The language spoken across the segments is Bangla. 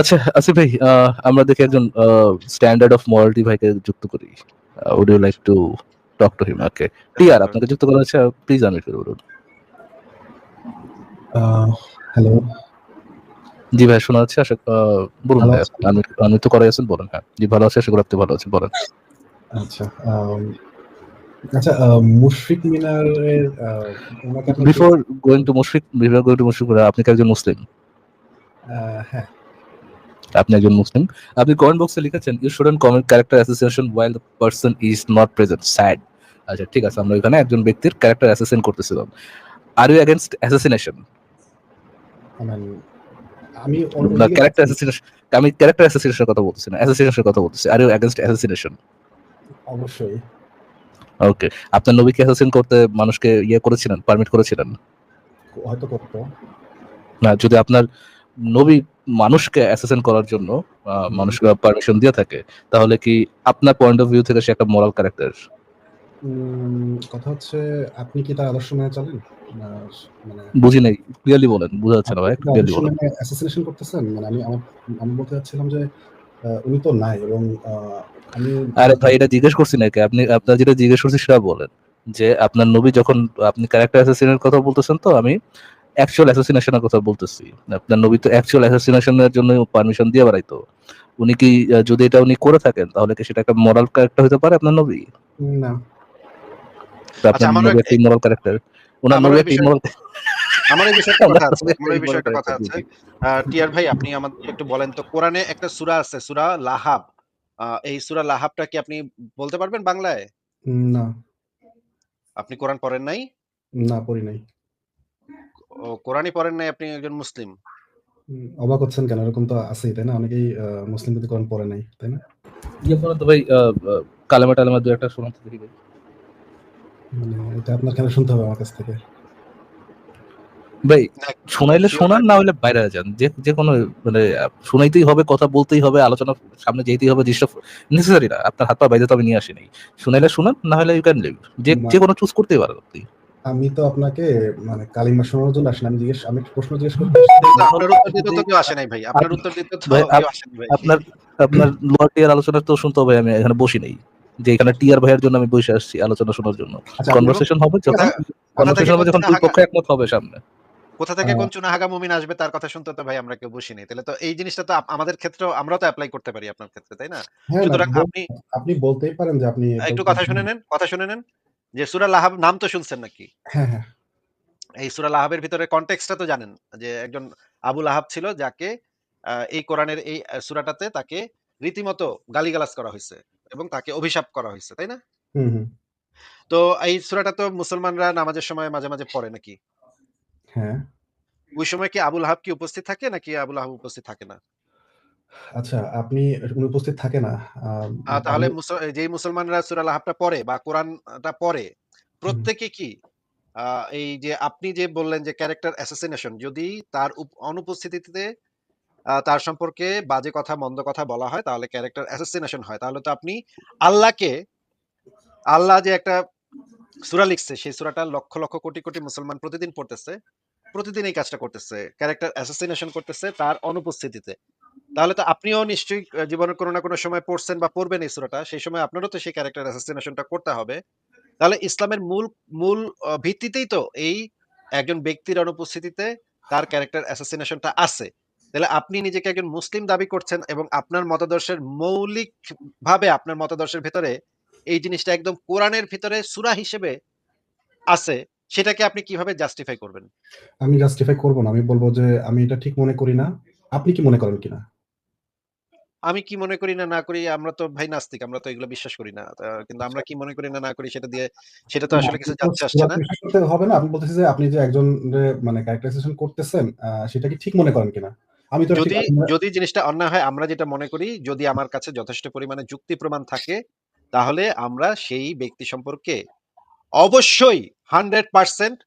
আচ্ছা আসিফ ভাই আমরা দেখি একজন স্ট্যান্ডার্ড অফ মরালিটি ভাইকে যুক্ত করি। Would you like to talk to him okay T R আপনাকে যুক্ত করা হচ্ছে প্লিজ আনমিট করে বলুন। হ্যালো জি ভাই শোনা যাচ্ছে আশা বলুন ভাই আনমিট আনমিট তো করাই আছেন বলেন হ্যাঁ। জি ভালো আছে আশা করি আপনি ভালো আছেন বলেন। আচ্ছা আচ্ছা মুশফিক মিনারের before going to Mushfiq before going to Mushfiq আপনি কি একজন মুসলিম? হ্যাঁ। আপনি একজন মুসলিম। আপনি কমেন্ট বক্সে লিখেছেন you shouldn't comment character association while the person is not present sad আচ্ছা ঠিক আছে আমরা এখানে একজন ব্যক্তির ক্যারেক্টার অ্যাসেসিন করতেছিলাম। আর ইউ এগেনস্ট অ্যাসাসিনেশন মানে আমি না ক্যারেক্টার আছি। অ্যাসাসিনেশন আমি ক্যারেক্টার অ্যাসোসিয়েশনের কথা বলতেছি না অ্যাসাসিনেশনের কথা বলতেছি। আর ইউ এগেনস্ট অ্যাসাসিনেশন অবশ্যই। ওকে আপনার নবীকে অ্যাসাসিন করতে মানুষকে ইয়ে করেছিলেন পারমিট করেছিলেন? হয়তো করতো। না যদি আপনার নবী মানুষকে অ্যাসাসিন করার জন্য মানুষকে পারমিশন দিয়ে থাকে তাহলে কি আপনার পয়েন্ট অফ ভিউ থেকে সে একটা মোরাল ক্যারেক্টার কথা হচ্ছে আপনি কি তার আদর্শ মেনে চলেন? মানে বুঝি নাই ক্লিয়ারলি বলেন বোঝা যাচ্ছে না ভাই একটু ক্লিয়ারলি বলেন। অ্যাসোসিয়েশন করতেছেন? মানে আমি আমার আমি বলতে চাচ্ছিলাম যে উনি তো নাই এবং আমি আরে ভাই এটা জিজ্ঞেস করছি নাকি আপনি আপনার যেটা জিজ্ঞেস করছি সেটা বলেন যে আপনার নবী যখন আপনি ক্যারেক্টার অ্যাসাসিনের কথা বলতেছেন তো আমি অ্যাকচুয়াল অ্যাসাসিনেশনের কথা বলতেছি। আপনার নবী তো অ্যাকচুয়াল অ্যাসাসিনেশনের জন্য পারমিশন দিয়ে বেড়াইতো। উনি কি যদি এটা উনি করে থাকেন তাহলে কি সেটা একটা মোরাল ক্যারেক্টার হতে পারে আপনার নবী? না। তো আচ্ছা, আপনার নবী একটা মোরাল ক্যারেক্টার ওনার নবী একটা মোরাল আমার এই বিষয়ে কথা আছে আমার এই বিষয়ে কথা আছে। টিয়ার ভাই আপনি আমাদের একটু বলেন তো কোরআনে একটা সূরা আছে সূরা লাহাব। এই সূরা লাহাবটা কি আপনি বলতে পারবেন বাংলায়? না। আপনি কোরআন পড়েন নাই? না পড়ি নাই। কোরআনই পড়েন নাই আপনি একজন মুসলিম? অবাক হচ্ছেন কেন? এরকম তো আছেই তাই না? অনেকেই মুসলিম কিন্তু কোরআন পড়ে নাই তাই না? ইয়ে করেন তো ভাই কালেমা টালেমা দু একটা শোনাতে দেখি ভাই। মানে এটা আপনার কেন শুনতে হবে আমার কাছ থেকে? ভাই শোনাইলে শোনান না হলে বাইরে যান। যে যে কোনো মানে শোনাইতেই হবে কথা বলতেই হবে আলোচনা সামনে যেতেই হবে জিনিসটা নেসেসারি না। আপনার হাত পা বাইরে তো আমি নিয়ে আসি নাই শুনাইলে শুনান না হলে ইউ ক্যান লিভ যে যে কোনো চুজ করতেই পারেন আপনি। আমি তো আপনাকে মানে কালিমা শোনানোর জন্য আসলে আমি জিজ্ঞেস আমি একটা প্রশ্ন জিজ্ঞেস করতে আপনার উত্তর দিতে তো কেউ আসে নাই ভাই। আপনার উত্তর দিতে তো কেউ আসে নাই ভাই। আপনার আপনার লোয়ার টিয়ার আলোচনা তো শুনতে হবে আমি এখানে বসি নেই। যে এখানে টিয়ার ভাইয়ের জন্য আমি বসে আসছি আলোচনা শোনার জন্য। আচ্ছা কনভারসেশন হবে যখন কনভারসেশন থেকে হবে যখন দুই হাগা- পক্ষ একমত হবে সামনে। কোথা থেকে আহ, কোন চুনাহাগা মুমিন আসবে তার কথা শুনতে তো ভাই আমরা কেউ বসি নাই। তাহলে তো এই জিনিসটা তো আমাদের ক্ষেত্রেও আমরা তো অ্যাপ্লাই করতে পারি আপনার ক্ষেত্রে তাই না? হ্যাঁ সুতরাং আপনি আপনি বলতেই পারেন যে আপনি একটু কথা শুনে নেন কথা শুনে নেন। যে সূরা লাহাব নাম তো শুনছেন নাকি? হ্যাঁ হ্যাঁ। এই সূরা লাহাবের ভিতরে কনটেক্সটটা তো জানেন যে একজন আবু লাহাব ছিল যাকে এই কোরআনের এই সূরাটাতে তাকে রীতিমতো গালিগালাজ করা হয়েছে এবং তাকে অভিশাপ করা হয়েছে তাই না? তো এই সুরাটা তো মুসলমানরা নামাজের সময় মাঝে মাঝে পড়ে নাকি? হ্যাঁ। ওই সময় কি আবুল হাব কি উপস্থিত থাকে নাকি আবুল হাব উপস্থিত থাকে না? আচ্ছা আপনি থাকে না। তাহলে আমি- মুসল- যেই মুসলমানরা পড়ে বা কোরআনটা পড়ে প্রত্যেকে কি এই যে আপনি যে বললেন যে ক্যারেক্টার অ্যাসাসিনেশন যদি তার উপ- অনুপস্থিতিতে তার সম্পর্কে বাজে কথা মন্দ কথা বলা হয় তাহলে ক্যারেক্টার অ্যাসাসিনেশন হয়। তাহলে তো আপনি আল্লাহকে আল্লাহ যে একটা সূরা লিখছে সেই সূরাটা লক্ষ লক্ষ কোটি কোটি মুসলমান প্রতিদিন পড়তেছে প্রতিদিন এই কাজটা করতেছে ক্যারেক্টার অ্যাসাসিনেশন করতেছে তার অনুপস্থিতিতে। তাহলে তো আপনিও নিশ্চয়ই জীবনের কোনো না কোনো সময় পড়ছেন বা পড়বেন এই সূরাটা। সেই সময় আপনারও তো সেই ক্যারেক্টার অ্যাসাসিনেশনটা করতে হবে। তাহলে ইসলামের মূল মূল ভিত্তিতেই তো এই একজন ব্যক্তির অনুপস্থিতিতে তার ক্যারেক্টার অ্যাসাসিনেশনটা আছে। তাহলে আপনি নিজেকে একজন মুসলিম দাবি করছেন এবং আপনার মতাদর্শের মৌলিক ভাবে আপনার মতাদর্শের ভিতরে এই জিনিসটা একদম কোরআনের ভিতরে সুরা হিসেবে আছে, সেটাকে আপনি কীভাবে জাস্টিফাই করবেন? আমি জাস্টিফাই করব না। আমি বলব যে আমি এটা ঠিক মনে করি না। আপনি কি মনে করেন কিনা? আমি কি মনে করি না না করি আমরা তো ভাই নাস্তিক আমরা তো এগুলো বিশ্বাস করি না। কিন্তু আমরা কি মনে করি না না করি সেটা দিয়ে সেটা তো আসলে কিছু যাচ্ছে আসছে না। করতে হবে না। আপনি বলতেছেন যে আপনি যে একজন মানে ক্যারেক্টারাইজেশন করতেছেন সেটা কি ঠিক মনে করেন কিনা? আমি তো যদি যদি জিনিসটা অন্যায় হয় আমরা যেটা মনে করি যদি আমার কাছে যথেষ্ট পরিমাণে যুক্তি প্রমাণ থাকে তাহলে আমরা সেই ব্যক্তি সম্পর্কে অবশ্যই হান্ড্রেড পার্সেন্ট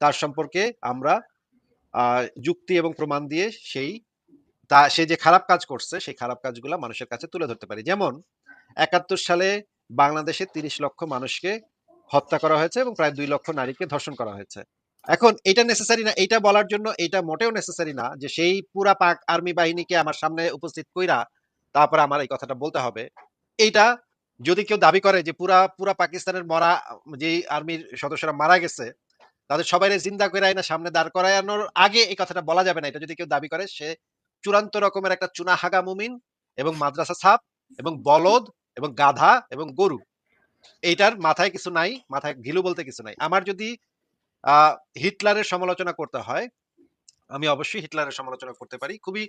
তার সম্পর্কে আমরা আহ, যুক্তি এবং প্রমাণ দিয়ে সেই তা সে যে খারাপ কাজ করছে, সেই খারাপ কাজগুলা মানুষের কাছে তুলে ধরতে পারি। যেমন, একাত্তর সালে বাংলাদেশে তিরিশ লক্ষ মানুষকে হত্যা করা হয়েছে এবং প্রায় দুই লক্ষ নারীকে ধর্ষণ করা হয়েছে। এখন এটা নেসেসারি না এইটা বলার জন্য এটা মোটেও নেসেসারি না যে সেই পুরা পাক আর্মি বাহিনীকে আমার সামনে উপস্থিত কইরা তারপরে আমার এই কথাটা বলতে হবে। এইটা যদি কেউ দাবি করে যে পুরা পুরা পাকিস্তানের মরা যে আর্মির সদস্যরা মারা গেছে, তাদের সবাই জিন্দা করে না সামনে দাঁড় করানোর আগে এই কথাটা বলা যাবে না। এটা যদি কেউ দাবি করে, সে চূড়ান্ত রকমের একটা চুনা হাগা মুমিন এবং মাদ্রাসা ছাপ এবং বলদ এবং গাধা এবং গরু। এইটার মাথায় কিছু নাই, মাথায় ঘিলু বলতে কিছু নাই। আমার যদি হিটলারের সমালোচনা করতে হয়, আমি অবশ্যই হিটলারের সমালোচনা করতে পারি, খুবই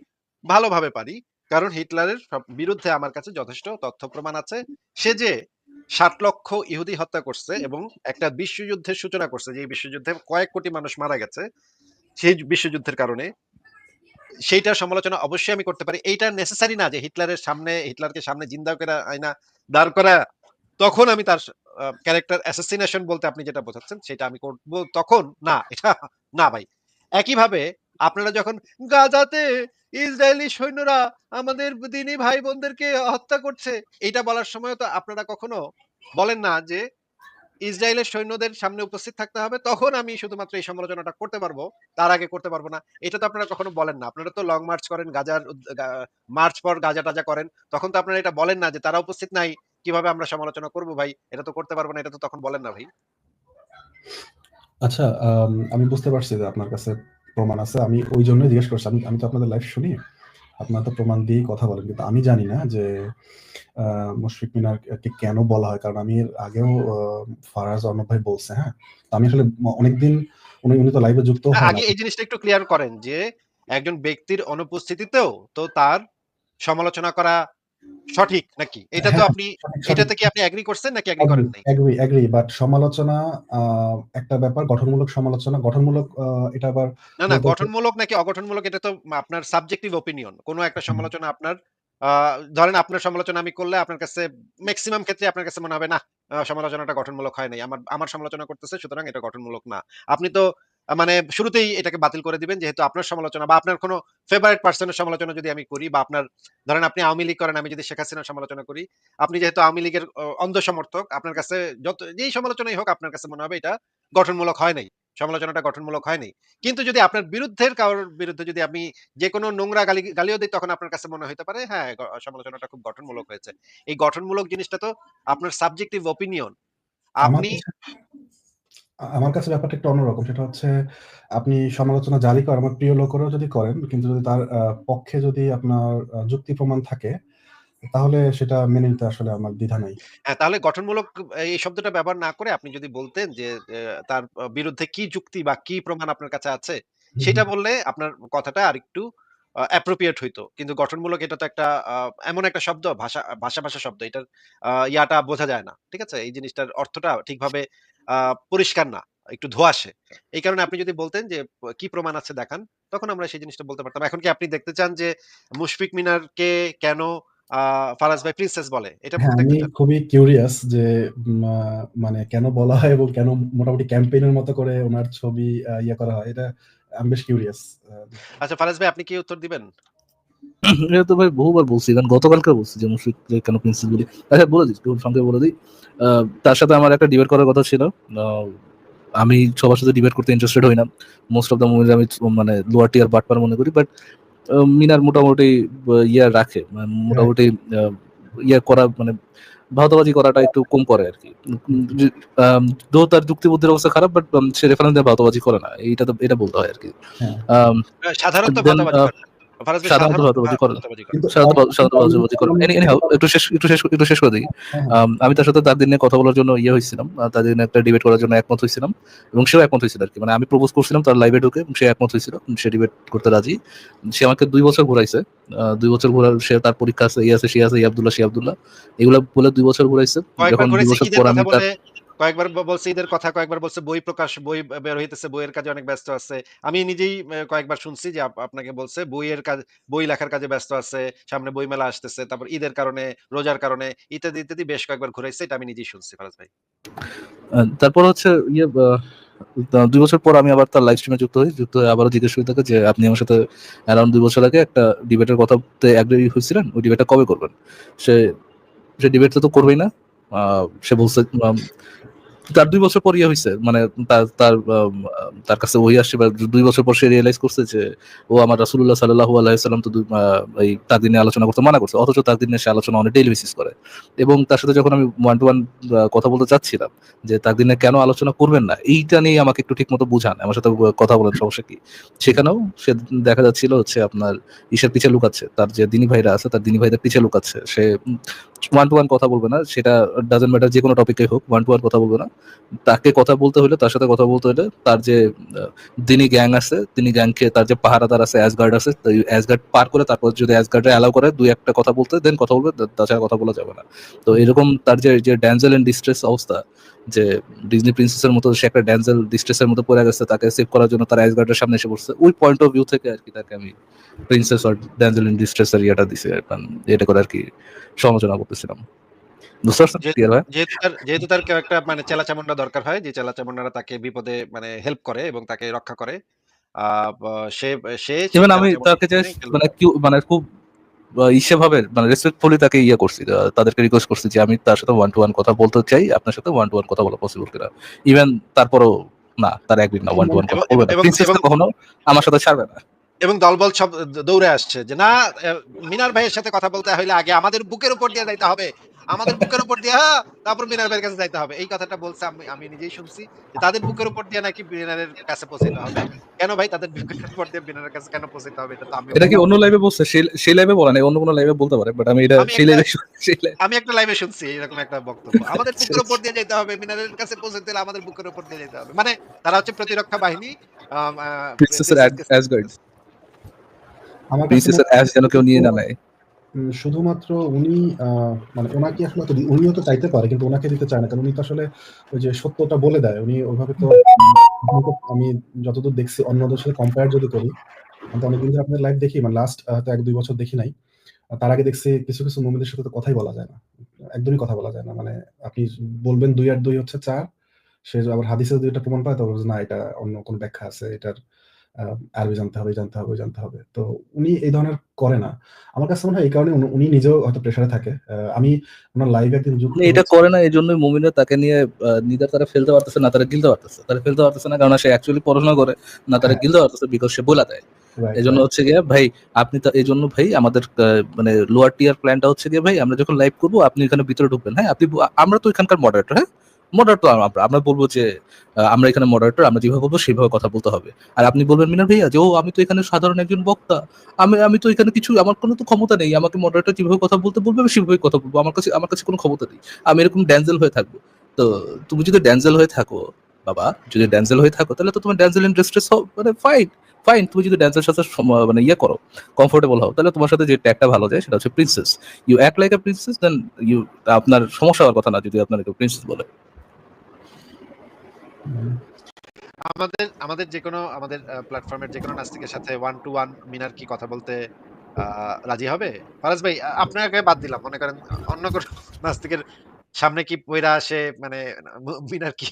ভালোভাবে পারি। কারণ হিটলারের বিরুদ্ধে আমার কাছে যথেষ্ট তথ্য প্রমাণ আছে। সে যে ষাট লক্ষ ইহুদি হত্যা করছে এবং একটা বিশ্বযুদ্ধের সূচনা করছে, যে বিশ্বযুদ্ধে কয়েক কোটি মানুষ মারা গেছে, সেই বিশ্বযুদ্ধের কারণে সেইটার সমালোচনা অবশ্যই আমি করতে পারি। এইটা নেসেসারি না যে হিটলারের সামনে, হিটলারকে সামনে জিন্দা করে, আয়না দাঁড় করা, তখন আমি তার ক্যারেক্টার অ্যাসাসিনেশন বলতে আপনি যেটা বোঝাচ্ছেন, সেটা আমি করব তখন? না, এটা না ভাই। একইভাবে আপনারা যখন গাজাতে ইসরায়েলি সৈন্যরা আমাদের দিনী ভাই বোনদেরকে হত্যা করছে এটা বলার সময় তো আপনারা কখনো বলেন না যে ইসরায়েলের সৈন্যদের সামনে উপস্থিত থাকতে হবে। তখন আমি শুধুমাত্র এই সমালোচনাটা করতে পারব তার আগে করতে পারব না। এটা তো আপনারা কখনো বলেন না। আপনারা তো লং মার্চ করেন গাজার মার্চ পর গাজা টাজা করেন। তখন তো আপনারা এটা বলেন না যে তারা উপস্থিত নাই কীভাবে আমরা সমালোচনা করব ভাই? এটা তো করতে পারব না এটা তো তখন বলেন না ভাই। আচ্ছা আম, বুঝতে পারছি যে আপনার কাছে প্রমাণ আছে। আমি ওই জন্যই জিজ্ঞেস করছি। আমি আমি তো আপনাদের লাইভ শুনি। আপনারা তো প্রমাণ দিয়েই কথা বলেন কিন্তু আমি জানি না যে আহ, মুশফিক মিনারকে কেন বলা হয় কারণ আমি এর আগেও ফারাজ অর্ণব ভাই বলছে হ্যাঁ? তো আমি আসলে অনেকদিন উনি উনি তো লাইভে যুক্ত আগে এই জিনিসটা একটু ক্লিয়ার করেন যে একজন ব্যক্তির অনুপস্থিতিতেও তো তার সমালোচনা করা সঠিক নাকি? এটা তো আপনি। এটাতে কি আপনি এগ্রি করছেন নাকি এগ্রি করেন নাই? এগ্রি এগ্রি বাট সমালোচনা একটা ব্যাপার গঠনমূলক সমালোচনা গঠনমূলক এটা আবার না না গঠনমূলক নাকি অগঠনমূলক এটা তো আপনার সাবজেক্টিভ ওপিনিয়ন কোনো একটা সমালোচনা আপনার আহ, ধরেন আপনার সমালোচনা আমি করলে আপনার কাছে ম্যাক্সিমাম ক্ষেত্রে আপনার কাছে মনে হবে না সমালোচনাটা গঠনমূলক হয় নাই। আমার আমার সমালোচনা করতেছে সুতরাং এটা গঠনমূলক না। আপনি তো মানে শুরুতেই এটাকে বাতিল করে দিবেন যেহেতু আপনার সমালোচনা বা আপনার কোনো ফেভারিট পার্সনের সমালোচনা যদি আমি করি বা আপনার ধরেন আপনি আওয়ামী লীগ করেন আমি যদি শেখ হাসিনার সমালোচনা করি আপনি যেহেতু আওয়ামী লীগের অন্ধ সমর্থক আপনার কাছে যত যেই সমালোচনাই হোক আপনার কাছে মনে হবে এটা গঠনমূলক হয় নাই সমালোচনাটা গঠনমূলক হয় নাই। কিন্তু যদি আপনার বিরুদ্ধের কারোর বিরুদ্ধে যদি আমি যে কোনো নোংরা গালি গালিও দিই তখন আপনার কাছে মনে হতে পারে হ্যাঁ সমালোচনাটা খুব গঠনমূলক হয়েছে। এই গঠনমূলক জিনিসটা তো আপনার সাবজেক্টিভ ওপিনিয়ন আপনি আমার কাছে ব্যাপারটা একটু অন্যরকম। সেটা হচ্ছে আপনি সমালোচনা জারি করেন আমার প্রিয় লোকেরও যদি করেন কিন্তু যদি তার আহ, পক্ষে যদি আপনার আহ, যুক্তি প্রমাণ থাকে তাহলে সেটা মেনে নিতে আসলে আমার দ্বিধা নাই। হ্যাঁ তাহলে গঠনমূলক এই শব্দটা ব্যবহার না করে আপনি যদি বলতেন যে তার বিরুদ্ধে কি যুক্তি বা কি প্রমাণ আপনার কাছে আছে সেটা বললে আপনার কথাটা আর আরেকটু অ্যাপ্রোপ্রিয়েট হইতো। কিন্তু গঠনমূলক এটা তো একটা এমন একটা শব্দ ভাষা ভাষা ভাষা শব্দ এটার ইয়াটা বোঝা যায় না। ঠিক আছে? এই জিনিসটার অর্থটা ঠিকভাবে পরিষ্কার না একটু ধোয়াশে এই কারণে আপনি যদি বলতেন যে কি প্রমাণ আছে দেখান তখন আমরা সেই জিনিসটা বলতে পারতাম। এখন কি আপনি দেখতে চান যে মুশফিক মিনারকে কেন ফারাজ ভাই প্রিন্সেস বলে? এটা হ্যাঁ আমি খুবই কিউরিয়াস যে মানে কেন বলা হয় এবং কেন মোটামুটি ক্যাম্পেইনের মতো করে ওনার ছবি ইয়ে করা হয় এটা আমি বেশ কিউরিয়াস আচ্ছা ফারাজ ভাই আপনি কি উত্তর দিবেন? এটা তো ভাই বহুবার বলছি কারণ গতকালকে বলছি যে মুশফিক কেন প্রিন্সিপাল বলি। আচ্ছা বলে দিই একটু সঙ্গে বলে দিই। তার সাথে আমার একটা ডিবেট করার কথা ছিল। আমি সবার সাথে ডিবেট করতে ইন্টারেস্টেড হই না। মোস্ট অফ দ্য মুভিজ আমি মানে লোয়ার টিয়ার বাটপার মনে করি বাট মিনার মোটামুটি ইয়া রাখে। মানে মোটামুটি ইয়া করা মানে ভাওতাবাজি করাটা একটু কম করে আর কি। দো তার যুক্তিবুদ্ধির অবস্থা খারাপ বাট সে রেফারেন্স দিয়ে ভাওতাবাজি করে না। এইটা তো এটা বলতে হয় আর কি। হ্যাঁ। সাধারণত দিই। হ্যাঁ, আম, তার সাথে তার দিনে কথা বলার জন্য ইয়ে হয়েছিলাম। তার দিনে একটা ডিবেট করার জন্য একমত হয়েছিলাম। এবং সেও একমত হয়েছিল আর কি। মানে আমি প্রপোজ করছিলাম তার লাইভে ঢুকে সে একমত হয়েছিল। সে ডিবেট করতে রাজি। সে আমাকে দুই বছর ঘুরাইছে। আহ, দুই বছর ঘোরার সে তার পরীক্ষা আছে ইয়ে আছে সে আছে ইয়ে আব্দুল্লাহ সে আব্দুল্লাহ। এগুলো বলে দুই বছর ঘুরাইছে। যখন দুই বছর পর আমি তার কয়েকবার বলছে ঈদের কথা, কয়েকবার বলছে বই প্রকাশ, বই বের হইতেছে, বইয়ের কাজে অনেক ব্যস্ত আছে। আমি নিজেই কয়েকবার শুনছি যে আপনাকে বলছে বইয়ের কাজ, বই লেখার কাজে ব্যস্ত আছে, সামনে বই মেলা আসতেছে, তারপর ঈদের কারণে, রোজার কারণে, ইত্যাদি ইত্যাদি বেশ কয়েকবার ঘুরাইছে, এটা আমি নিজেই শুনছি, ফারাজ ভাই। তারপর হচ্ছে ইয়ে দুই বছর পর আমি আবার তার লাইভ স্ট্রিমে যুক্ত হই, যুক্ত হয়ে আবারও জিজ্ঞেস করি তাকে যে, আপনি আমার সাথে অ্যারাউন্ড দুই বছর আগে একটা ডিবেটের কথাতে অ্যাগ্রি হয়েছিলেন? ওই ডিবেটটা কবে করবেন? সে সে ডিবেটটা তো করবেই না। সে বলছে তার দুই বছর পর ইয়ে হয়েছে মানে তার তার তার কাছে ওই আসছে বা দুই বছর পর সে রিয়েলাইজ করছে যে ও আমার রাসুল্লাহ সাল্লাহ আলাইসাল্লাম তো এই তাকদিন নিয়ে আলোচনা করতে মানা করছে, অথচ তার দিনে সে আলোচনা অনেক ডেইলি বেসিস করে। এবং তার সাথে যখন আমি ওয়ান টু ওয়ান কথা বলতে চাচ্ছিলাম, যে তাকদিনে কেন আলোচনা করবেন না, এইটা নিয়ে আমাকে একটু ঠিক মতো বুঝান, আমার সাথে কথা বলেন সমস্যা কি? সেখানেও সে দেখা যাচ্ছিল হচ্ছে আপনার ইসের পিছে লুকাচ্ছে, তার যে দিনী ভাইরা আছে, তার দিনী ভাইদের পিছে লুকাচ্ছে, সে ওয়ান টু ওয়ান কথা বলবে না, সেটা ডাজেন্ট ম্যাটার যে কোনো টপিকে হোক ওয়ান টু ওয়ান কথা বলবে না তাকে কথা বলতে হলে তার সাথে কথা বলতে হলে তার যে আহ, দিনী গ্যাং আছে তিনি গ্যাংকে তার যে পাহারাদার আছে অ্যাসগার্ড আছে অ্যাসগার্ড পার করে তারপর যদি অ্যাসগার্ডে অ্যালাউ করে দুই একটা কথা বলতে দেন কথা বলবে তাছাড়া কথা বলা যাবে না। তো এরকম তার যে যে ড্যান্সেল এন্ড ডিস্ট্রেস অবস্থা যে ডিজনি প্রিন্সেসের মতো সে একটা ড্যান্সেল ডিস্ট্রেসের মতো পড়ে গেছে তাকে সেভ করার জন্য তার অ্যাসগার্ডের সামনে এসে পড়ছে ওই পয়েন্ট অফ ভিউ থেকে আর কি তাকে আমি প্রিন্সেস আর ড্যান্সেল এন্ড ডিস্ট্রেসের ইয়েটা দিছে কারণ এটা করে আর কি সমালোচনা করতেছিলাম। বুঝতে পারছেন ক্লিয়ার ভাই যেহেতু তার যেহেতু কেউ একটা মানে চেলা চামুন্ডা দরকার হয় যে চেলা চামুন্ডারা তাকে বিপদে মানে হেল্প করে এবং তাকে রক্ষা করে। সে সে ইভেন আমি তাকে মানে মানে খুব মানে রেসপেক্টফুলি তাকে ইয়ে করছি তাদেরকে রিকোয়েস্ট করছি যে আমি তার সাথে ওয়ান টু ওয়ান কথা বলতে চাই আপনার সাথে ওয়ান টু ওয়ান কথা বলা পসিবল কিনা। ইভেন তারপরও না তার একদিন না ওয়ান টু ওয়ান কথা বলবে না। প্রিন্সেস কখনো আমার সাথে ছাড়বে না। এবং দলবল সব দৌড়ে আসছে যে না মিনার ভাইয়ের সাথে কথা বলতে হইলে আগে আমাদের বুকের উপর দিয়ে যাইতে হবে। আমাদের বুকের উপর দিয়ে হ্যাঁ, তারপর মিনার ভাইয়ের কাছে যাইতে হবে। এই কথাটা বলছে আমি আমি নিজেই শুনছি যে তাদের বুকের উপর দিয়ে নাকি মিনারের কাছে পৌঁছাতে হবে। কেন ভাই তাদের বুকের উপর দিয়ে মিনারের কাছে কেন পৌঁছাতে হবে এটা তো আমি এটা কি অন্য লাইভে বলছে? সেই- লাইভে বলা নাই অন্য কোনো লাইভে বলতে পারে বাট আমি এটা সেই একটা- লাইভে live- আমি একটা লাইভে শুনছি এরকম একটা বক্তব্য। আমাদের বুকের উপর দিয়ে যেতে হবে মিনারের কাছে পৌঁছাতে হলে আমাদের বুকের উপর দিয়ে যেতে হবে। মানে তারা হচ্ছে প্রতিরক্ষা বাহিনী প্রিন্সেসের অ্যাসগার্ড আমার প্রিন্সেসের অ্যাস যেন কেউ নিয়ে না নেয়। শুধুমাত্র উনি মানে ওনাকে আসলে তো উনিও তো চাইতে পারে, কিন্তু ওনাকে দিতে চায় না, কারণ উনি তো আসলে ওই যে সত্যটা বলে দেয়। উনি ওইভাবে তো, আমি যতদূর দেখছি অন্যদের সাথে কম্পেয়ার যদি করি, আমি তো অনেকদিন ধরে আপনাদের লাইভ দেখি মানে লাস্ট হয়তো এক দুই বছর দেখি নাই। তার আগে দেখছি কিছু কিছু মুমিদের সাথে তো কথাই বলা যায় না। একদমই কথা বলা যায় না মানে আপনি বলবেন দুই আর দুই হচ্ছে চার, সে আবার হাদিসে যদি এটা প্রমাণ পায় তবে না, এটা অন্য কোনো ব্যাখ্যা আছে, এটার আরবি জানতে হবে জানতে হবে জানতে হবে। তো উনি এই ধরনের করে না। আমার কাছে মনে হয় এই কারণে উনি- নিজেও হয়তো প্রেশারে থাকে। আমি ওনার লাইভে একদিন যুক্ত এটা করে না এই জন্যই মুমিনরা তাকে নিয়ে নিদার তারা ফেলতে পারতেছে না তারা গিলতে পারতেছে। তারা ফেলতে পারতেছে না কারণ সে অ্যাকচুয়ালি পড়াশোনা করে না তারা হ্যাঁ। গিলতে পারতেছে বিকজ সে বলে দেয়। এই জন্য হচ্ছে গিয়ে ভাই আপনি তো এই জন্য ভাই আমাদের মানে লোয়ার টিয়ার প্ল্যানটা হচ্ছে গিয়ে ভাই আমরা যখন লাইভ করব আপনি এখানে ভিতরে ঢুকবেন। হ্যাঁ আপনি আমরা তো এখানকার মডারেটর হ্যাঁ? মডারেটর আমরা বলব যে আমরা এখানে মডারেটর আমরা যেভাবে বলব সেভাবে কথা বলতে হবে। আর আপনি বলবেন মিনার ভাইয়া, যে, ও, আমি তো এখানে সাধারণ একজন বক্তা। আমি আমি তো এখানে কিছু, আমার কোনো তো ক্ষমতা নেই। আমাকে মডারেটর যেভাবে কথা বলতে বলবে, আমি সেভাবে কথা বলব। আমার কাছে আমার কাছে কোনো ক্ষমতা নেই। আমি এরকম ড্যান্সেল হয়ে থাকব। তো তুমি যদি ড্যান্সেল হয়ে থাকো, বাবা, যদি ড্যান্সেল হয়ে থাকো, তাহলে তো তোমার ড্যান্সেল ইন্ডাস্ট্রিস মানে ফাইন ফাইন তুমি যদি ড্যান্সের সাথে মানে ইয়ে করো কমফোর্টেবল হও, তাহলে তোমার সাথে যে ট্যাগটা ভালো যায়, সেটা হচ্ছে princess you act like a princess then you আপনার সমস্যা হওয়ার কথা না, যদি আপনার প্রিন্সেস বলে। আমাদের আমাদের যে কোনো আমাদের প্ল্যাটফর্মের যে কোনো নাস্তিকের সাথে ওয়ান টু ওয়ান মিনার কি কথা বলতে রাজি হবে? ফারাজ ভাই আপনাকে বাদ দিলাম। মনে করেন অন্য কোনো নাস্তিকের সামনে কি পয়রা আসে মানে মিনার কি?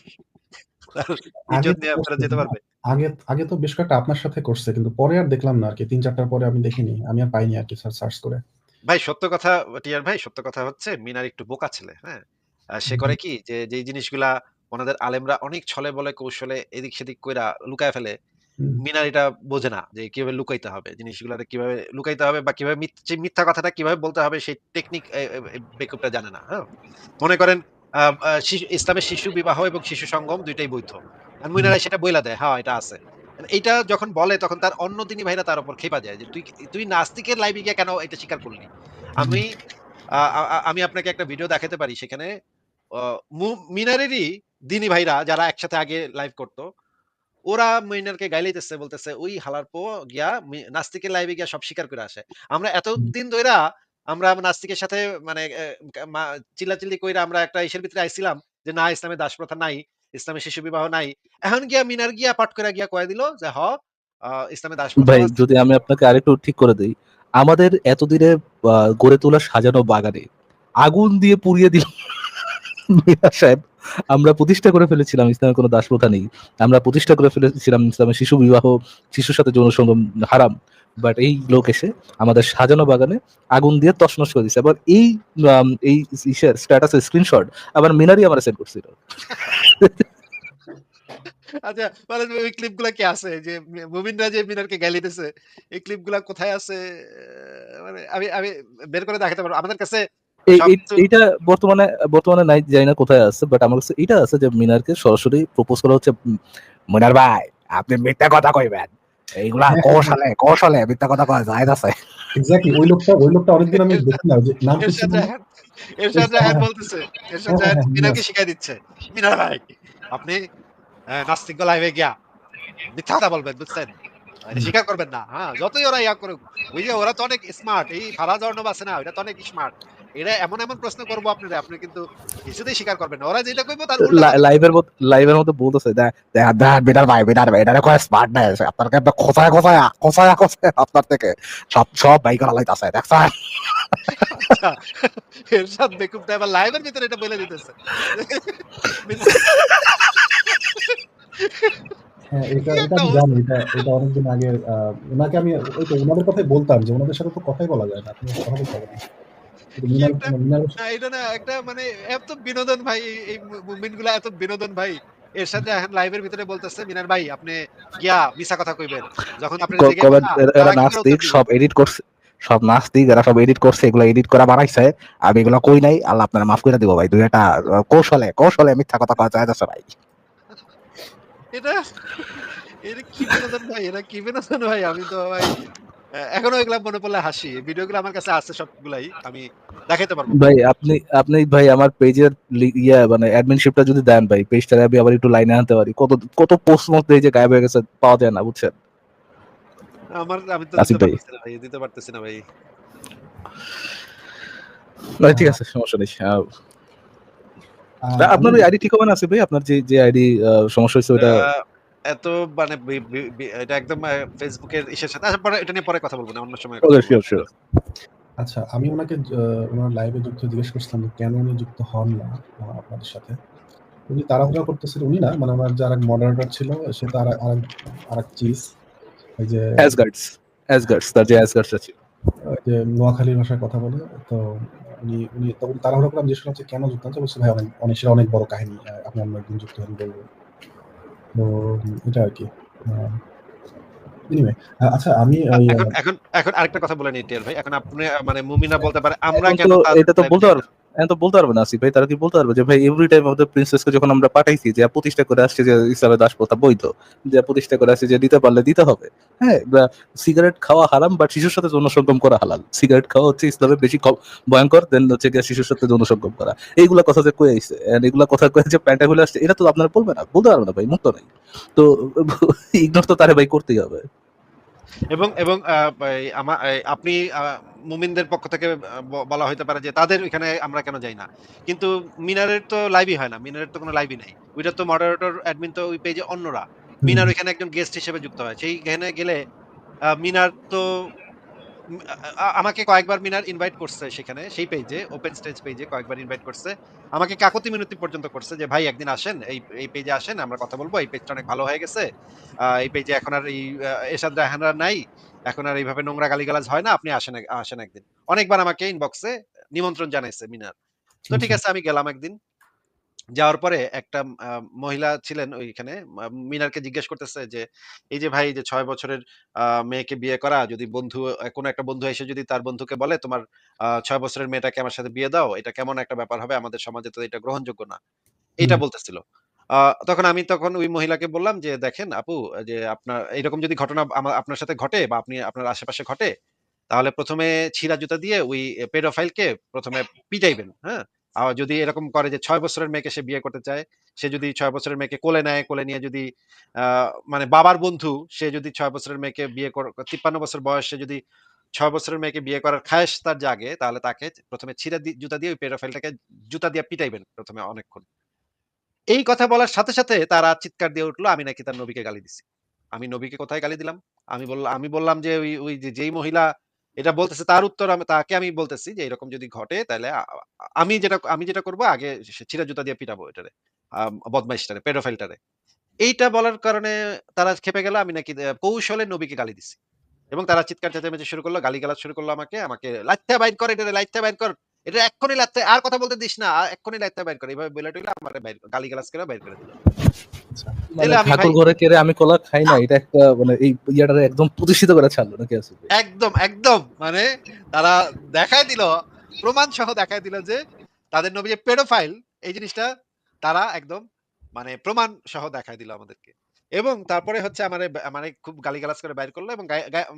আগে আগে তো বেশ কয়েকটা আপনার সাথে করছে কিন্তু পরে আর দেখলাম না আর কি। তিন চারটার পরে আমি দেখিনি আমি আর পাইনি আর কি সার্চ করে। ভাই সত্য কথা টিয়ার ভাই সত্য কথা হচ্ছে মিনার একটু বোকা ছেলে হ্যাঁ? সে করে কি যে যেই জিনিসগুলা ওনাদের আলেমরা অনেক ছলে বলে কৌশলে এদিক সেদিক কইরা লুকায় ফেলে। মিনার এটা বোঝে না যে কীভাবে লুকাইতে হবে জিনিসগুলো কীভাবে লুকাইতে হবে বা কীভাবে মিথ্যা কথাটা কীভাবে বলতে হবে সেই টেকনিক বেকুবটা জানে না হ্যাঁ? মনে করেন ইসলামের শিশু বিবাহ এবং শিশু সঙ্গম দুইটাই বৈধ। আর মিনারা সেটা বইলা দেয় হ্যাঁ এটা আছে। এইটা যখন বলে তখন তার অন্য দিনই ভাইরা তার উপর খেপা যায় যে তুই তুই নাস্তিকের লাইভে গিয়ে কেন এটা স্বীকার করলি? আমি আমি আপনাকে একটা ভিডিও দেখাতে পারি সেখানে মিনারেরই দিনী ভাইরা যারা একসাথে আগে লাইভ করতো ওরা মিনারকে গাইলাইতেছে বলতেছে ওই হালার পো গিয়া নাস্তিকের লাইভে গিয়া সব স্বীকার করে আসে। আমরা এতদিন ধইরা আমরা নাস্তিকের সাথে মানে চিল্লাচিল্লি কইরা আমরা একটা ইসের ভিতরে আইছিলাম যে না ইসলামে দাস প্রথা নাই ইসলামে শিশু বিবাহ নাই। এখন গিয়া মিনার গিয়া পাঠ করে গিয়া কয়ে দিল যে হ ইসলামে দাস ভাই যদি আমি আপনাকে আরেকটু ঠিক করে দিই আমাদের এতদিনে গড়ে তোলা সাজানো বাগানে আগুন দিয়ে পুড়িয়ে দিল মিয়া সাহেব। আমরা প্রতিষ্ঠা করে ফেলেছিলাম ইসলামের কোনো দাসপ্রথা নেই। আমরা প্রতিষ্ঠা করে ফেলেছিলাম ইসলামের শিশু বিবাহ, শিশুর সাথে যৌন সঙ্গম হারাম। বাট এই লোক এসে আমাদের সাজানো বাগানে আগুন দিয়ে তছনছ করে দিছে আবার এই এই স্ট্যাটাসের স্ক্রিনশট আবার মিনারই আমার সেন্ড করছিল। আচ্ছা মানে ওই ক্লিপগুলা কি আছে? যে মুমিনরা যে মিনারকে গালি দিছে, এই ক্লিপগুলা কোথায় আছে? মানে আমি আমি বের করে দেখাতে পারব। আমাদের কাছে এইটা বর্তমানে বর্তমানে নাই জানি না কোথায় আছে বাট আমার কাছে এটা আছে যে মিনারকে সরাসরি প্রপোজ করা হচ্ছে মিনার ভাই আপনি মিথ্যা কথা কইবেন। এইগুলা কৌশলে কৌশলে মিথ্যা কথা কয় যায় আছে। এক্স্যাক্টলি ওই লোকটা ওই লোকটা অনেকদিন আমি দেখি না যে নাম এরশাদ এরশাদ বলতেছে এরশাদ হ্যাঁ, হ্যাঁ, মিনারকে শিখাই দিচ্ছে। মিনার ভাই আপনি নাস্তিক লাইভে গিয়া মিথ্যা কথা বলবেন বুঝছেন? স্বীকার করবেন না হ্যাঁ যতই ওরা ইয়া করুক ওই যে ওরা তো অনেক স্মার্ট এই ফারাজ অর্ণব আছে না ওটা তো অনেক স্মার্ট এরা এমন এমন প্রশ্ন করব আপনারা আপনি কিন্তু কিছুতেই স্বীকার করবেন ওরা যেটা কইবো তার লাইভের লাইভের মধ্যে বলতেছে দেখ দেখ দেখ ভাই মিনার ভাই এটা কয় স্মার্ট নাই আপনার কাছে আপনার থেকে। সব সব ভাই করা লাইতাছে দেখছেন? আচ্ছা, এরশাদ বেকুবটা এবার লাইভের ভিতরে এটা বলে দিতেছে। হ্যাঁ এটা এটা জানি এটা এটা অনেকদিন আগে আহ, ওনাকে আমি ওই তো ওনাদের কথাই বলতাম যে ওনাদের সাথে তো কথাই বলা যায় না। আপনি কথা বলতে না এটা না একটা মানে এত বিনোদন ভাই এই- মুভমেন্টগুলা এত বিনোদন ভাই। এর সাথে এখন লাইভের ভিতরে বলতেছে মিনার ভাই আপনি গিয়া মিছা কথা কইবেন। যখন আপনি এরা- এরা নাস্তিক সব এডিট করছে সব নাস্তিক এরা সব এডিট করছে এগুলো এডিট করা বানাইছে। আমি এগুলো কই নাই আল্লাহ আপনারা মাফ করে দিব ভাই দুই একটা কৌশলে কৌশলে মিথ্যা কথা কওয়া যায় যাচ্ছে ভাই। এটা কি বিনোদন ভাই এটা কি বিনোদন ভাই? আমি তো ভাই এখনও এগুলা মনে পড়লে হাসি। ভিডিওগুলো আমার কাছে আছে সবগুলাই আমি দেখাইতে পারব। ভাই আপনি আপনি ভাই আমার পেজের ইয়া মানে অ্যাডমিনশিপটা যদি দেন ভাই পেজটা আমি আবার একটু লাইনে আনতে পারি। কত কত পোস্ট মধ্যে এই যে গায়েব হয়ে গেছে পাওয়া যায় না বুঝছেন? আমার আমি তো দিতে পারতেছি না ভাই দিতে পারতেছি না ভাই। ভাই ঠিক আছে সমস্যা নেই। আপনার ওই আইডি ঠিক হবে না আসিফ ভাই? আপনার যে যে আইডি সমস্যা হয়েছে ওটা এত মানে এটা একদম ফেসবুকের ইসের সাথে। আচ্ছা পরে এটা নিয়ে পরে কথা বলব না অন্য সময় আচ্ছা আমি ওনাকে ওনার লাইভে যুক্ত জিজ্ঞেস করছিলাম কেন উনি যুক্ত হন না আপনাদের সাথে? উনি তাড়াহুড়া করতেছিল উনি না মানে ওনার যে আরেক মডারেটর ছিল সে তো আর আরেক আরেক চিজ ওই যে অ্যাসগার্ডস অ্যাসগার্ডস তার যে অ্যাসগার্ডসটা ছিল। যে নোয়াখালীর ভাষায় কথা বলে তো উনি উনি তখন তাড়াহুড়া করে আমি জিজ্ঞেস করলাম যে কেন যুক্ত হচ্ছে বলছে ভাই অনেক অনেক অনেক বড় কাহিনী আপনি অন্য একদিন যুক্ত হন বলব তো এটা আর কি। এনিওয়ে আচ্ছা আমি এখন এখন এখন আরেকটা কথা বলে নিই টিয়ার ভাই। এখন আপনি মানে মুমিনা বলতে পারে আমরা কেন এটা তো বলতে পারবে। তো বলতে না ভাই, তারা কি বলতে যে ভাই এভরি টাইম যখন আমরা পাঠাইছি যে প্রতিষ্ঠা করে আসছে যে ইসলামের বৈধ। যে, প্রতিষ্ঠা করে আসছে যে, দিতে পারলে দিতে হবে। হ্যাঁ সিগারেট খাওয়া হারাম বাট শিশুর সাথে করা হালাল। সিগারেট খাওয়া হচ্ছে ইসলামের বেশি ভয়ঙ্কর দেন হচ্ছে শিশুর সাথে যৌন সঙ্গম করা। এইগুলা কথা যে কয়ে এগুলা কথা কয়ে যে প্যান্টা খুলে আসছে, এটা তো আপনারা বলবে না? বলতে পারবে না ভাই, মুক্ত নাই। তো ইগনোর তো তারে ভাই করতেই হবে। এবং এবং আপনি মুমিনদের পক্ষ থেকে বলা হইতে পারে যে তাদের ওইখানে আমরা কেন যাই না। কিন্তু মিনারের তো লাইভই হয় না মিনারের তো কোনো লাইভই নাই। ওইটা তো মডারেটর অ্যাডমিন তো ওই পেজে অন্যরা। মিনার ওইখানে একজন গেস্ট হিসেবে যুক্ত হয়। সেইখানে গেলে মিনার তো আমাকে কয়েকবার মিনার ইনভাইট করছে সেখানে সেই পেজে ওপেন স্টেজ পেজে কয়েকবার ইনভাইট করছে। আমাকে কাকতি মিনতি পর্যন্ত করছে যে ভাই একদিন আসেন এই এই পেজে আসেন আমরা কথা বলব এই পেজটা অনেক ভালো হয়ে গেছে। এই পেজে এখন আর এই আহ, এরশাদ রায়হানরা নাই এখন আর এইভাবে নোংরা গালিগালাজ হয় না আপনি আসেন আসেন একদিন। অনেকবার আমাকে ইনবক্সে নিমন্ত্রণ জানাইছে মিনার। তো ঠিক আছে আমি গেলাম একদিন। যাওয়ার পরে একটা আহ, মহিলা ছিলেন ওইখানে। আহ, মিনারকে জিজ্ঞেস করতেছে যে এই যে ভাই যে ছয় বছরের আহ, মেয়েকে বিয়ে করা যদি বন্ধু আহ, কোনো একটা বন্ধু এসে যদি তার বন্ধুকে বলে তোমার আহ, ছয় বছরের মেয়েটাকে আমার সাথে বিয়ে দাও এটা কেমন একটা ব্যাপার হবে? আমাদের সমাজে তো এটা গ্রহণযোগ্য না। এটা হুম। বলতেছিল। আহ, তখন আমি তখন ওই মহিলাকে বললাম যে দেখেন আপু যে আপনার এরকম যদি ঘটনা আমা- আপনার সাথে ঘটে বা আপনি আপনার আশেপাশে ঘটে তাহলে প্রথমে ছিঁড়া জুতা দিয়ে ওই পেডোফাইলকে প্রথমে পিটাইবেন। হ্যাঁ? যদি এরকম করে যে ছয় বছরের মেয়েকে সে বিয়ে করতে চায়, সে যদি ছয় বছরের মেয়েকে কোলে নেয়, কোলে নিয়ে যদি মানে বাবার বন্ধু, সে যদি ছয় বছরের মেয়েকে বিয়ে তিপ্পান্ন বছর বয়সে যদি ছয় বছরের মেয়েকে বিয়ে করার খায়েশ তার জাগে, তাহলে তাকে প্রথমে ছিঁড়া জুতা দিয়ে ওই পেডোফাইলটাকে জুতা দিয়ে পিটাইবেন প্রথমে অনেকক্ষণ। এই কথা বলার সাথে সাথে তারা চিৎকার দিয়ে উঠল, আমি নাকি তার নবীকে গালি দিছি। আমি নবীকে কোথায় গালি দিলাম? আমি বললাম আমি বললাম যে ওই ওই যেই মহিলা এটা বলতেছে তার উত্তর আমি তাকে আমি বলতেছি যে এরকম যদি ঘটে তাহলে আমি যেটা আমি যেটা করব আগে ছিঁড়া জুতা দিয়ে পিটাবো এটারে বদমাইশটারে পেডোফাইলটারে এইটা বলার কারণে তারা খেপে গেল আমি নাকি কৌশলে নবীকে গালি দিছি এবং তারা চিৎকার চেঁচামেচি শুরু করল, গালি গালাজ শুরু করল আমাকে। আমাকে লাইথা বাইর কর এটারে, লাইথা বাইর কর। এটা এক্ষুনি লাইত্থা আর কথা বলতে দিস না। এক্ষুনি লাইত্থা বাইর কর।" এভাবে বইলা টইলা আমারে বাইর গালিগালাজ করে বাইর করে দিল। ঠাকুর ঘরে কেড়ে আমি কলা খাই না এটা একটা মানে এই ইয়াটারে একদম প্রতিষ্ঠিত করে ছাড়লো নাকি আসলে? একদম, একদম। মানে তারা দেখায় দিল, প্রমাণ সহ দেখায় দিল যে তাদের নবী যে পেডোফাইল এই জিনিসটা তারা একদম মানে প্রমাণ সহ দেখায় দিল আমাদেরকে। এবং তারপরে হচ্ছে আমারে মানে খুব গালিগালাজ করে বাইর করল এবং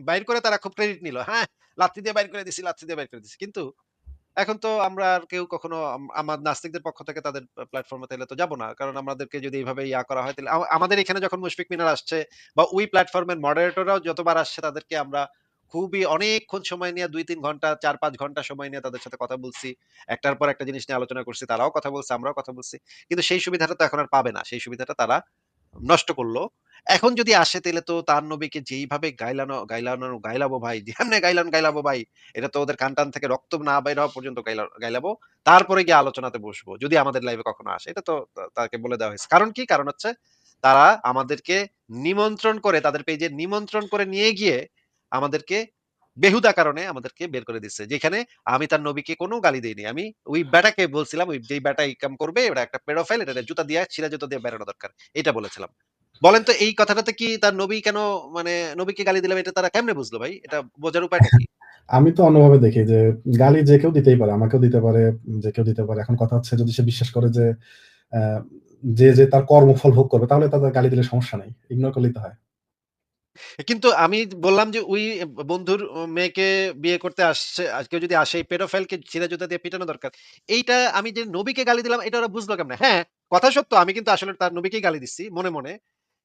বাইর করে তারা খুব ক্রেডিট নিল। হ্যাঁ, লাথি দিয়ে বাইর করে দিছি, লাথি দিয়ে বাইর করে দিছি। কিন্তু এখন তো আমরা আর কেউ কখনো আমার নাস্তিকদের পক্ষ থেকে তাদের প্ল্যাটফর্মে তাইলে তো যাব না। কারণ আমাদেরকে যদি এভাবে ইয়া করা হয় আমা আমাদের এখানে যখন মুশফিক মিনার আসছে বা ওই প্ল্যাটফর্মের মডারেটররাও যতবার আসছে তাদেরকে আমরা খুবই অনেকক্ষণ সময় নিয়ে ২-৩ ঘণ্টা ৪-৫ ঘণ্টা সময় নিয়ে তাদের সাথে কথা বলছি। একটার পর একটা জিনিস নিয়ে আলোচনা করছি। তারাও কথা বলছে, আমরাও কথা বলছি। কিন্তু সেই সুবিধাটা তো এখন আর পাবে না। সেই সুবিধাটা তারা নষ্ট করল। এখন যদি আসে তাইলে তো তার নবীকে যেইভাবে গাইলানো গাইলানো গাইলাবো ভাই, যেমনে গাইলান গাইলাবো ভাই। এটা তো ওদের কান-টান থেকে রক্ত না বাইর হওয়া পর্যন্ত গাইলাবো। তারপরে গিয়ে আলোচনাতে বসবো। যদি আমাদের লাইভে কখনো আসে। এটা তো তাকে বলে দেওয়া হয়েছে। কারণ কি? কারণ হচ্ছে তারা আমাদেরকে নিমন্ত্রণ করে তাদের পেজে নিমন্ত্রণ করে নিয়ে গিয়ে আমাদেরকে বেহুদা কারণে আমাদেরকে বের করে দিচ্ছে। যেখানে আমি তার নবীকে কোনো গালি দেইনি। আমি ওই ব্যাটাকে বলছিলাম ওই যেই ব্যাটা এই কাম করবে ওটা একটা পেডোফাইল এটারে জুতা দিয়া ছিঁড়া জুতা দিয়ে বেড়ানো দরকার। এটা বলেছিলাম। বলেন তো এই কথাটাতে কি তার নবী কেন মানে নবীকে গালি দিলাম এটা তারা কেমনে বুঝলো ভাই? এটা বোঝার উপায়টা কি? আমি তো অন্যভাবে দেখি যে গালি যে কেউ দিতেই পারে। আমাকেও দিতে পারে, যে কেউ দিতে পারে। এখন কথা হচ্ছে যদি সে বিশ্বাস করে যে যে, যে তার কর্মফল ভোগ করবে তাহলে তাদের গালি দিলে সমস্যা নাই। ইগনোর করলেই তো হয়। কিন্তু আমি বললাম যে ওই বন্ধুর মেয়েকে বিয়ে করতে আসছে আ কেউ যদি আসে পেডোফাইলকে ছিঁড়ে জুতা দিয়ে পিটানো দরকার। এইটা আমি যে নবীকে গালি দিলাম এটা ওরা বুঝলো কেমনে? হ্যাঁ, কথা সত্য আমি কিন্তু আসলে তার নবীকেই গালি দিচ্ছি মনে, মনে।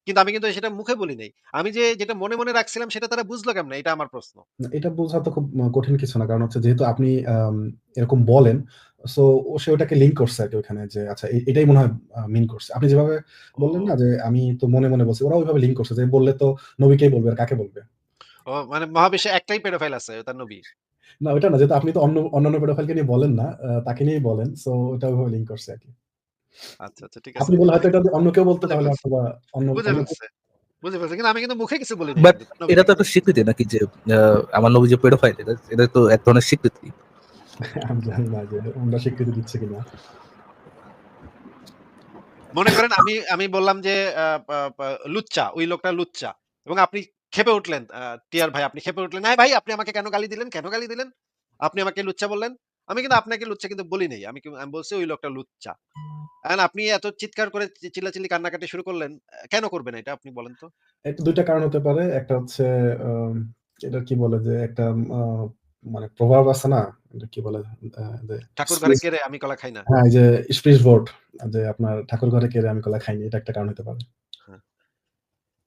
কিন্তু আমি কিন্তু সেটা মুখে বলি নাই। আমি যে যেটা মনে, মনে রাখছিলাম সেটা তারা বুঝলো কেমনে? এটা আমার প্রশ্ন। না, এটা বোঝা তো খুব আ কঠিন কিছু না। কারণ হচ্ছে যেহেতু আপনি আম এরকম বলেন, সো ও সে ওটাকে লিঙ্ক করছে আরকি ওখানে যে আচ্ছা এ এটাই মনে হয় আ মিন করছে। আপনি যেভাবে বললেন ও। না যে আমি তো মনে, মনে বলছি। ওরাও ওইভাবে লিঙ্ক করছে যে বললে তো নবীকেই বলবে আর কাকে বলবে? ও মানে মহাবিশ্বে একটাই পেডোফাইল আছে তার নবী। না ওইটা না যেহেতু আপনি তো অন্য অন্যান্য পেডোফাইলকে নিয়ে বলেন না, আ তাকে নিয়েই বলেন। সো ওটা ওইভাবে লিঙ্ক করছে আরকি। আচ্ছা, আচ্ছা ঠিক আছে। আপনি বললে হয়তো এটা অন্য কেউ বলতো বুঝে তাহলে ফেলছি। হয়তোবা অন্য বুঝে অন্য ফেলছে। বুঝে ফেলছে। কিন্তু আমি কিন্তু মুখে কিছু বলি বাট কিন্তু এটা তো একটা স্বীকৃতি নাকি যে আ আমার নবী যে পেডোফাইল এটা এটা তো এক ধরনের স্বীকৃতি। আমি জানি না যে ওনারা স্বীকৃতি দিচ্ছে কিনা। মনে করেন আমি আমি বললাম যে আ পা পা লুচ্চা, ওই লোকটা লুচ্চা। এবং আপনি খেপে উঠলেন। টিয়ার ভাই আপনি ক্ষেপে উঠলেন, "হ্যাঁ ভাই আপনি আমাকে কেন গালি দিলেন? কেন গালি দিলেন? আপনি আমাকে লুচ্চা বললেন?" আমি কিন্তু আপনাকে লুচ্চা কিন্তু বলি নাই। আমি আমি বলছি ওই লোকটা লুচ্চা। আপনি এত চিৎকার করে চিল্লাচিল্লি কান্নাকাটি শুরু করলেন। কেন করবেন এটা আপনি বলেন তো? এটা ২ টা কারণ হতে পারে। একটা হচ্ছে এটা কি বলে যে একটা মানে প্রভাব আছে না? এটা কি বলে? ঠাকুর ঘরে কেড়ে আমি কলা খাই না। হ্যাঁ, এই যে Sprichwort যে আপনার ঠাকুর ঘরে কেড়ে আমি কলা খাইনি। এটা একটা কারণ হতে পারে।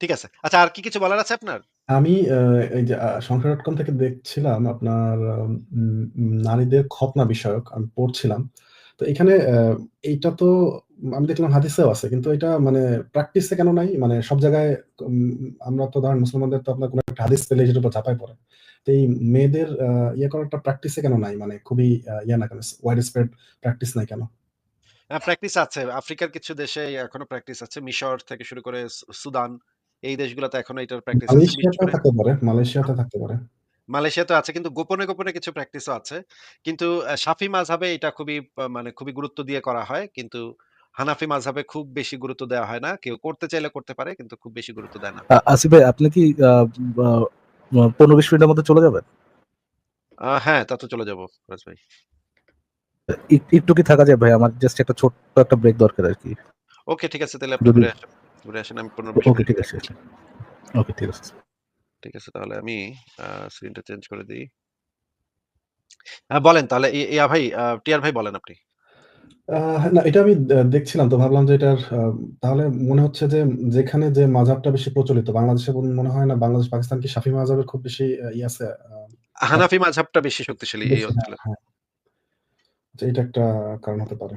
ঠিক আছে। আচ্ছা আর কি কিছু বলার আছে আপনার? আমি আ এই যে আ সংখ্যা.com থেকে দেখছিলাম আপনার উম নারীদের খতনা বিষয়ক আমি পড়ছিলাম। তো এখানে আ এইটা তো আমি দেখলাম হাদিসেও আছে। কিন্তু এটা মানে প্র্যাকটিস কেন নাই? মানে সব জায়গায় উম আমরা তো ধরেন মুসলমানদের তো আপনার কোন একটা হাদিস পেলে সেটার উপর ঝাঁপায় পড়ে। তো এই মেয়েদের আ ইয়ে করাটা প্র্যাকটিস এ কেন নাই? মানে খুবই আ ইয়ে না কেন? ওয়াইড স্প্রেড প্র্যাকটিস নাই কেন? হ্যাঁ, প্র্যাকটিস আছে। আফ্রিকার কিছু দেশে এখনও প্র্যাকটিস আছে। মিশর থেকে শুরু করে সু সুদান এই দেশগুলোতে এখনও এটার প্র্যাকটিস থাকতে পারে, মালয়েশিয়াতে থাকতে পারে। মালয়েশিয়াতেও আছে কিন্তু গোপনে, গোপনে কিছু প্র্যাকটিসও আছে। কিন্তু আ শাফি মাযহাবে এটা খুবই মানে খুবই গুরুত্ব দিয়ে করা হয়। কিন্তু হানাফি মাযহাবে খুব বেশি গুরুত্ব দেওয়া হয় না। কেউ করতে চাইলে করতে পারে কিন্তু খুব বেশি গুরুত্ব দেয় না। আসিফ ভাই আপনি কি আ বা ১৫-২০ মিনিটের মধ্যে চলে যাবেন? হ্যাঁ, তা তো চলে যাব রাজ ভাই। একটু কি থাকা যায় ভাই? আমার জাস্ট একটা ছোট্ট একটা ব্রেক দরকার আরকি। ওকে ঠিক আছে তাহলে আপনি ঘুরে আসেন। আমি ১৫-২০ ওকে ঠিক আছে। ওকে ঠিক আছে। ঠিক আছে তাহলে আমি স্ক্রিনটা চেঞ্জ করে দেই। আ বলেন তাহলে ইয়া ভাই টিয়ার ভাই বলেন আপনি। না এটা আমি দেখছিলাম তো ভাবলাম যে এটার তাহলে মনে হচ্ছে যে যেখানে যে মাযহাবটা বেশি প্রচলিত বাংলাদেশে মনে হয় না বাংলাদেশ পাকিস্তান কি শাফি মাযহাবের খুব বেশি আ ইয়ে আছে হানাফি মাযহাবটা বেশি শক্তিশালী এই হ্যাঁ, অঞ্চলে। হ্যাঁ। যে এটা একটা কারণ হতে পারে।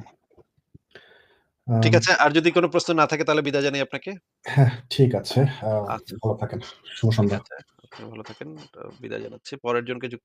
ঠিক আছে। আর যদি কোনো প্রশ্ন না থাকে তাহলে বিদায় জানাই আপনাকে। হ্যাঁ, ঠিক আছে। আচ্ছা। ভালো থাকেন। শুভ ঠিক সন্ধ্যা। আছে। আপনিও ভালো থাকেন। বিদায় জানাচ্ছি। পরের জনকে যুক